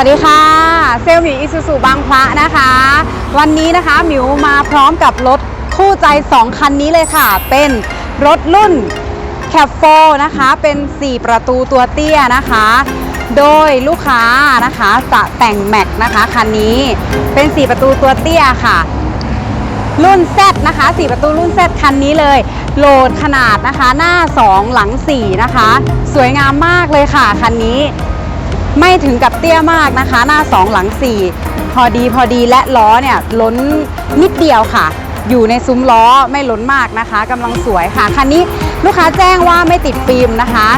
วัสดีค่ะ เซลหมิวอิซูซูบางพระนะคะ วันนี้นะคะหมิวมาพร้อมกับรถคู่ใจ 2 คันนี้เลยค่ะ เป็นรถรุ่น c a p 4นะคะ เป็น 4 ประตูตัวเตี้ยนะคะ โดยลูกค้านะคะจะแต่งแม็กนะคะคันนี้เป็น 4 ประตูตัวเตี้ยค่ะ รุ่น Z นะคะ 4 ประตูรุ่น Z คันนี้เลย โหลดขนาดนะคะหน้า 2 หลัง 4 นะคะ สวยงามมากเลยค่ะคันนี้ ไม่ถึงกับเตี้ยมากนะคะ หน้า 2 หลัง 4 พอดีพอดีและล้อเนี่ยล้นนิดเดียวค่ะ อยู่ในซุ้มล้อไม่ล้นมากนะคะกำลังสวยค่ะคันนี้ลูกค้าแจ้งว่าไม่ติดฟิล์มนะคะ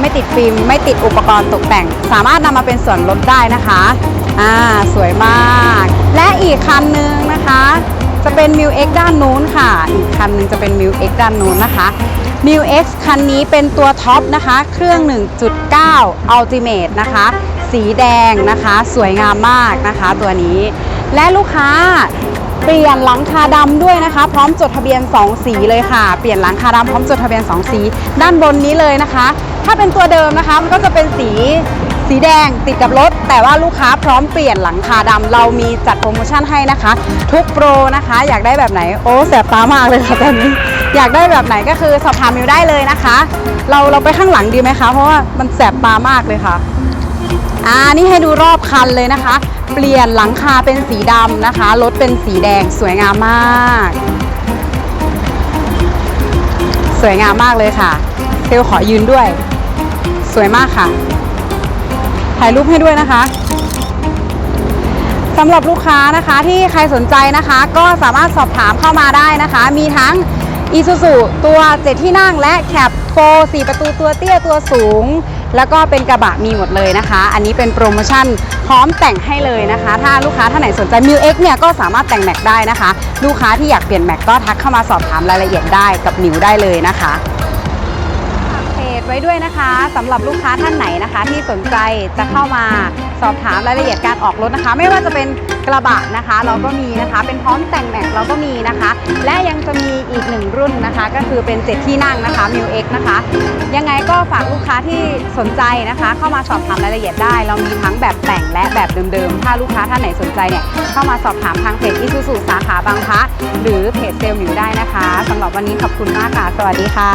ไม่ติดฟิล์มไม่ติดอุปกรณ์ตกแต่ง สามารถนำมาเป็นส่วนลดได้นะคะอ่าสวยมาก และอีกคันนึงนะคะ จะเป็น m ิว X ด้านนู้นค่ะ อีกคันหนึงจะเป็น m ิว X ด้านนู้นนะคะ m ิว X คันนี้เป็นตัวท็อปนะคะ เครื่อง 1.9 Ultimate นะคะ สีแดงนะคะ สวยงามมากนะคะตัวนี้ และลูกค้าเปลี่ยนหลังคาดำด้วยนะคะ พร้อมจดทะเบียน 2 สีเลยค่ะ เปลี่ยนหลังคาดำพร้อมจดทะเบียน 2 สี ด้านบนนี้เลยนะคะ ถ้าเป็นตัวเดิมนะคะมันก็จะเป็นสี สีแดงติดกับรถ แต่ว่าลูกค้าพร้อมเปลี่ยนหลังคาดำเรามีจัดโปรโมชั่นให้นะคะ ทุกโปรนะคะ อยากได้แบบไหนโอ้แสบตามากเลยค่ะตอนนี้ อยากได้แบบไหนก็คือสอบถามมิวได้เลยนะคะ เราเราไปข้างหลังดีไหมคะเพราะว่ามันแสบตามากเลยค่ะอ่านี่ให้ดูรอบคันเลยนะคะ เปลี่ยนหลังคาเป็นสีดำนะคะรถเป็นสีแดงสวยงามมาก สวยงามมากเลยค่ะเซลขอยืนด้วย สวยมากค่ะ ถ่ายรูปให้ด้วยนะคะสำหรับลูกค้านะคะที่ใครสนใจนะคะ ก็สามารถสอบถามเข้ามาได้นะคะ มีทั้ง i s u z u ตัว7ที่นั่งและแคปโฟ4ประตูตัวเตี้ยตัวสูง แล้วก็เป็นกระบะมีหมดเลยนะคะ อันนี้เป็นโปรโมชั่นพร้อมแต่งให้เลยนะคะ ถ้าลูกค้าท่านไหนสนใจ m ิ X เเนี่ยก็สามารถแต่งแม็กได้นะคะ ลูกค้าที่อยากเปลี่ยนแม็กก็ทักเข้ามาสอบถามรายละเอียดได้กับมิวได้เลยนะคะ ไว้ด้วยนะคะสำหรับลูกค้าท่านไหนนะคะ ที่สนใจจะเข้ามาสอบถามรายละเอียดการออกรถนะคะ ไม่ว่าจะเป็นกระบะนะคะ เราก็มีนะคะ เป็นพร้อมแต่งแม็กเราก็มีนะคะ และยังจะมีอีกหนึ่งรุ่นนะคะ ก็คือเป็นเจ็ดที่นั่งนะคะ m ิ X นะคะ ยังไงก็ฝากลูกค้าที่สนใจนะคะ เข้ามาสอบถามรายละเอียดได้ เรามีทั้งแบบแต่งและแบบเดิมๆ ถ้าลูกค้าท่านไหนสนใจเนี่ยเข้ามาสอบถามทางเพจอิซูซูสาขาบางพระหรือเพจเซลล์มิวได้นะคะสำหรับวันนี้ขอบคุณมากค่ะ สวัสดีค่ะ